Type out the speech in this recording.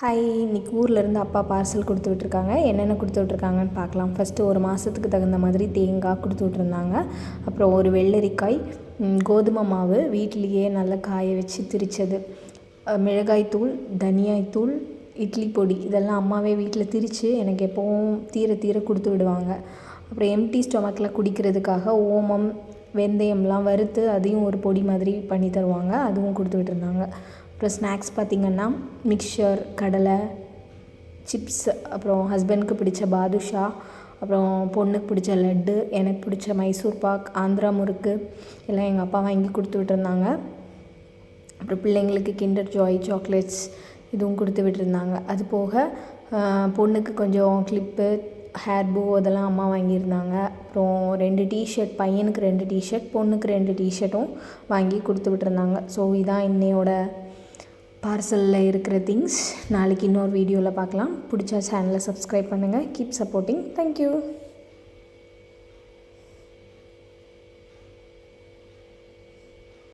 Hi இன்னைக்கு ஊர்லேருந்து அப்பா பார்சல் கொடுத்து விட்ருக்காங்க என்னென்ன கொடுத்து விட்ருக்காங்கன்னு பார்க்கலாம். ஃபஸ்ட்டு ஒரு மாதத்துக்கு தகுந்த மாதிரி தேங்காய் கொடுத்து விட்ருந்தாங்க அப்புறம் ஒரு வெள்ளரிக்காய் கோதுமை மாவு வீட்டிலையே நல்லா காய வச்சு திரிச்சது. மிளகாய்த்தூள் தனியாய்த்தூள் இட்லி பொடி இதெல்லாம் அம்மாவே வீட்டில் திரித்து எனக்கு எப்போவும் தீர தீர கொடுத்து விடுவாங்க. அப்புறம் எம்டி ஸ்டொமக்கில் குடிக்கிறதுக்காக ஓமம் வெந்தயம்லாம் வறுத்து அதையும் ஒரு பொடி மாதிரி பண்ணி தருவாங்க. அதுவும் கொடுத்து விட்டுருந்தாங்க. அப்புறம் ஸ்நாக்ஸ் பார்த்திங்கன்னா மிக்சர் கடலை சிப்ஸ் அப்புறம் ஹஸ்பண்டுக்கு பிடிச்ச பாதுஷா அப்புறம் பொண்ணுக்கு பிடிச்ச லட்டு எனக்கு பிடிச்ச மைசூர் பாக் ஆந்திரா முறுக்கு எல்லாம் எங்கள் அப்பா வாங்கி கொடுத்து விட்டுருந்தாங்க. அப்புறம் பிள்ளைங்களுக்கு கிண்டர் ஜாய் சாக்லேட்ஸ் இதுவும் கொடுத்து விட்டுருந்தாங்க. அது போக பொண்ணுக்கு கொஞ்சம் கிளிப்பு ஹேர் பூ அதெல்லாம் அம்மா வாங்கியிருந்தாங்க. அப்புறம் ரெண்டு டிஷர்ட் பையனுக்கு ரெண்டு டிஷர்ட் பொண்ணுக்கு ரெண்டு டிஷர்ட்டும் வாங்கி கொடுத்து விட்டுருந்தாங்க. ஸோ இதான் இன்னையோட பார்சலில் இருக்கிற திங்ஸ். நாளைக்கு இன்னொரு வீடியோவில் பார்க்கலாம். பிடிச்சா சேனலை சப்ஸ்கிரைப் பண்ணுங்கள் கீப் சப்போர்ட்டிங் தேங்க்யூ